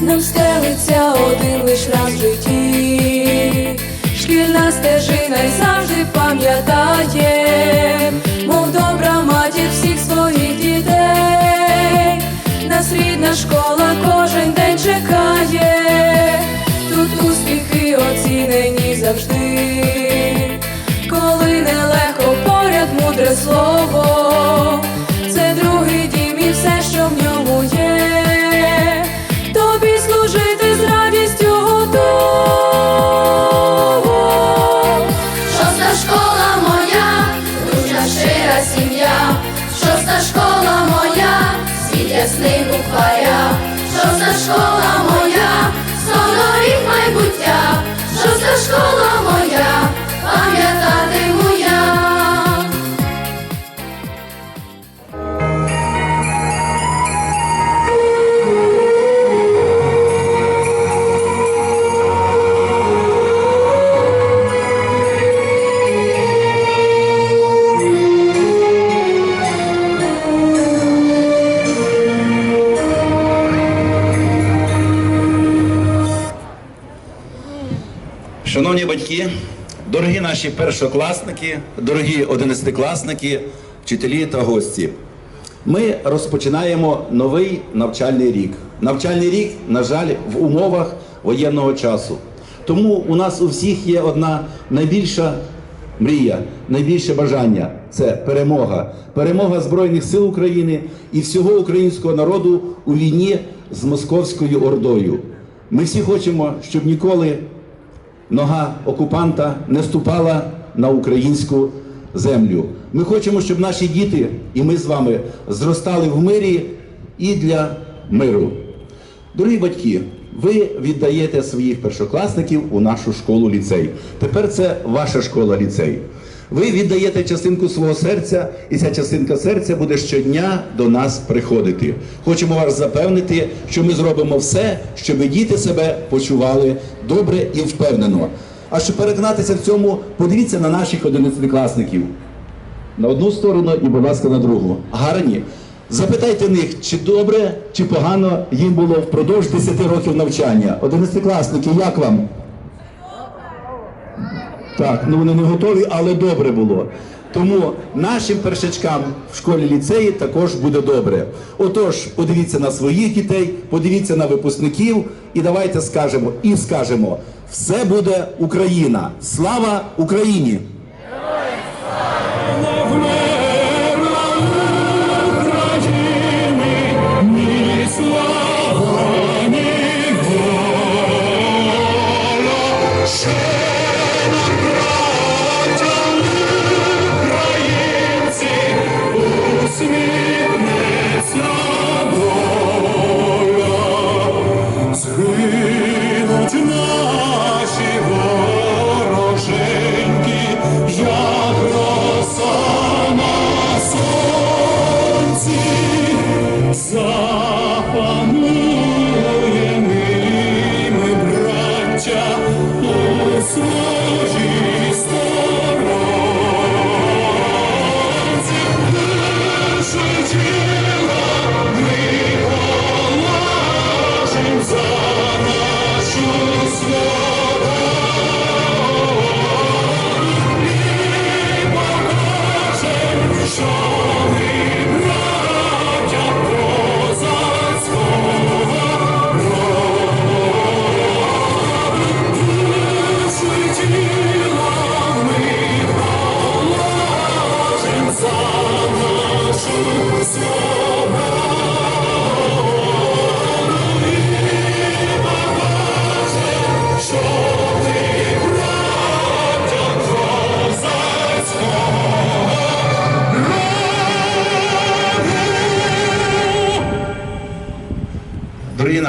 Нам стелиться один лиш раз в житті, шкільна стежина й завжди пам'ятає, мов добра матір всіх своїх дітей, нас школа кожен день чекає, тут успіхи оцінені завжди, коли нелегко поряд мудре слово, Шановні батьки, дорогі наші першокласники, дорогі одинадцятикласники, вчителі та гості. Ми розпочинаємо новий навчальний рік. Навчальний рік, на жаль, в умовах воєнного часу. Тому у нас у всіх є одна найбільша мрія, найбільше бажання це перемога. Перемога Збройних сил України і всього українського народу у війні з московською ордою. Ми всі хочемо, щоб ніколи нога окупанта не ступала на українську землю. Ми хочемо, щоб наші діти і ми з вами зростали в мирі і для миру. Дорогі батьки, ви віддаєте своїх першокласників у нашу школу ліцей. Тепер це ваша школа ліцей. Ви віддаєте частинку свого серця, і ця частинка серця буде щодня до нас приходити. Хочемо вас запевнити, що ми зробимо все, щоб діти себе почували добре і впевнено. А щоб переконатися в цьому, подивіться на наших одинадцятикласників. На одну сторону і, будь ласка, на другу. Гарні. Запитайте них, чи добре, чи погано їм було впродовж 10 років навчання. Одинадцятикласники, як вам? Так, ну вони не готові, але добре було. Тому нашим першачкам в школі ліцеї також буде добре. Отож, подивіться на своїх дітей, подивіться на випускників, і давайте скажемо і скажемо: все буде Україна! Слава Україні!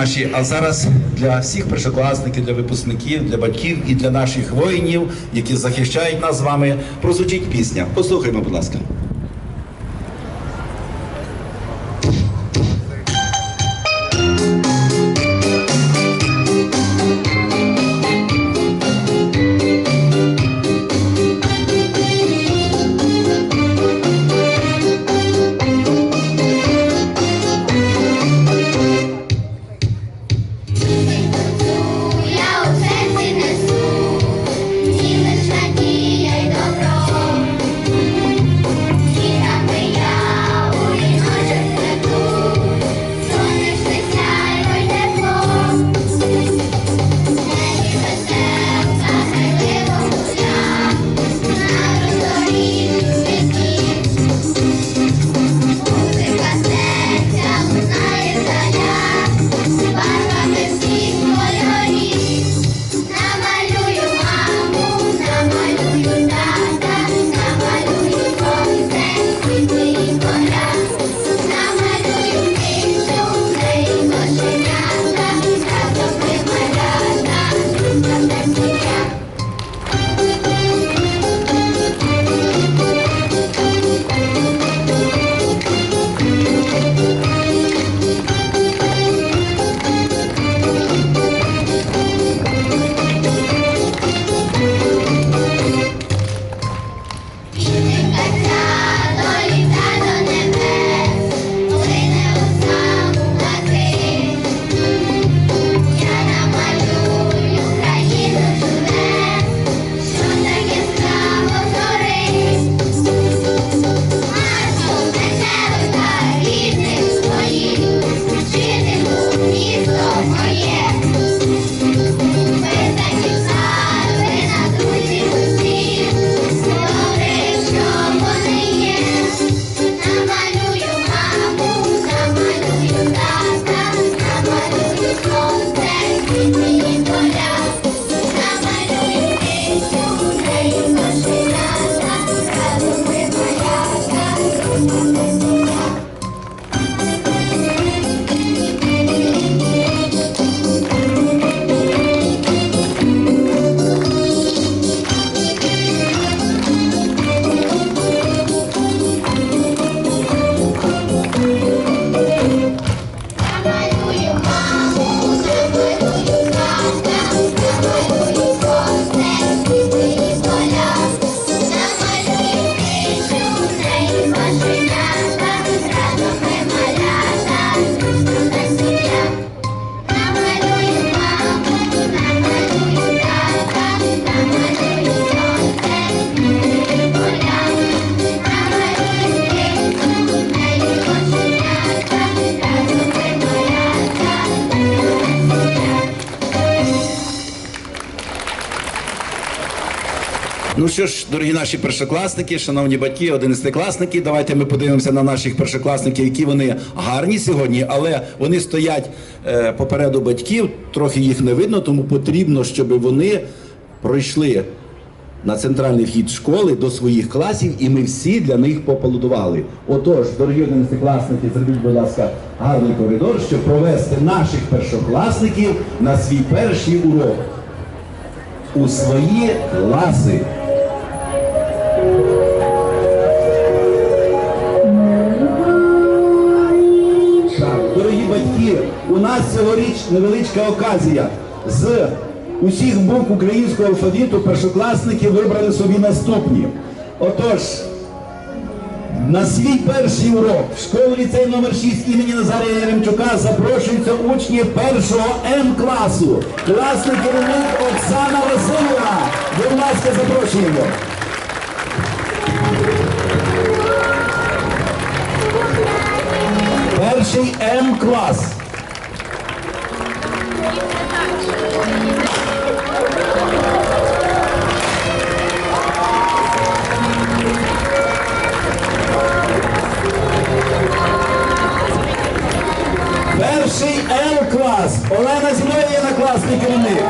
Наші, а зараз для всіх першокласників, для випускників, для батьків і для наших воїнів, які захищають нас з вами, прозвучить пісня. Послухаймо, будь ласка. Ну що ж, дорогі наші першокласники, шановні батьки, одинадцятикласники, давайте ми подивимося на наших першокласників, які вони гарні сьогодні, але вони стоять е, попереду батьків, трохи їх не видно, тому потрібно, щоб вони пройшли на центральний вхід школи до своїх класів, і ми всі для них поаплодували. Отож, дорогі одинадцятикласники, зробіть, будь ласка, гарний коридор, щоб провести наших першокласників на свій перший урок у свої класи. Цьогоріч невеличка оказія. З усіх букв українського алфавіту першокласники вибрали собі наступні. Отож, на свій перший урок в школу ліцей номер 6 імені Назарія Яремчука запрошуються учні першого М класу. Класний керівник Оксана Васильівна. Будь ласка, запрошуємо. Перший М клас. Перший Л клас. Олена зі є на класний керівник.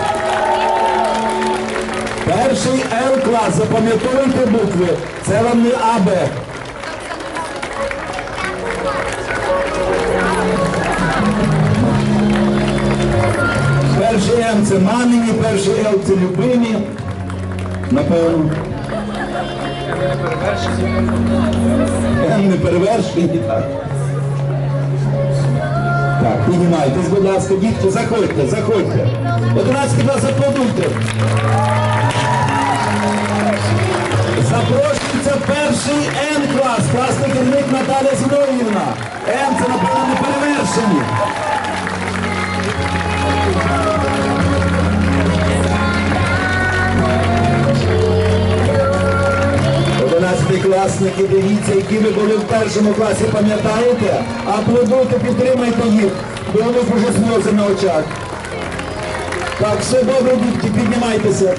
Перший Л клас. Запам'ятовуйте букви. Це вам не АБ. М це мамині, перший Л це любимі. Напевно. М не перевершені, так. Так, піднімайтесь, будь ласка, дітки, заходьте, заходьте. 11 клас аплодуйте. Запрошується перший Н Одинадцятий дивіться, які ви були в першому класі, пам'ятаєте? Аплодуйте, підтримайте їх, бо у них вже сльози на очах. Так, все добре, дітки, піднімайтеся.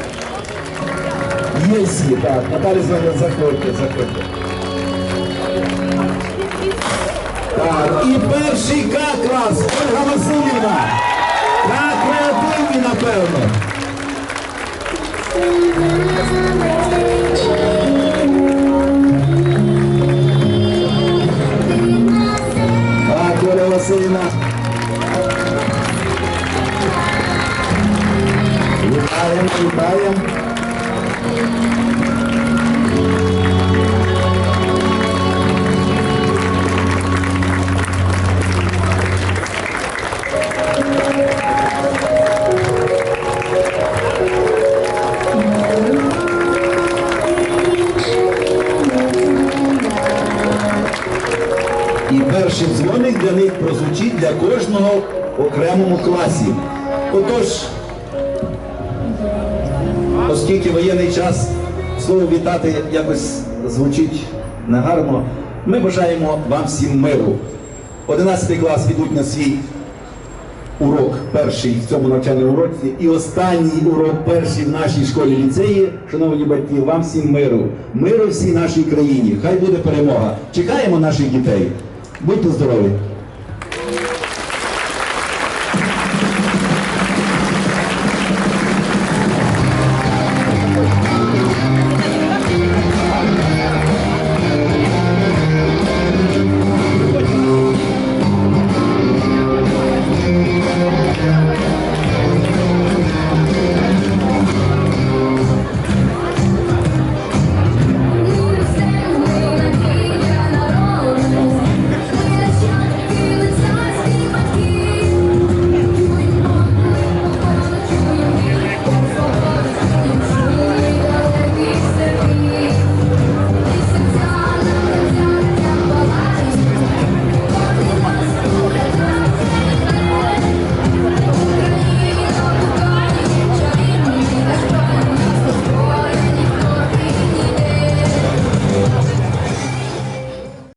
Є всі, так. Наталі заходьте, заходьте. Так, і перший К-клас, Ольга Васильівна. Так, креативні, напевно. Так, Оля Васильівна. Вітаємо, вітаємо. Перший дзвоник для них прозвучить для кожного окремому класі. Отож, оскільки воєнний час слово вітати якось звучить негарно, ми бажаємо вам всім миру. Одинадцятий клас ведуть на свій урок перший в цьому навчальному році і останній урок перший в нашій школі ліцеї. Шановні батьки, вам всім миру, миру всій нашій країні. Хай буде перемога. Чекаємо наших дітей. Muitas dores.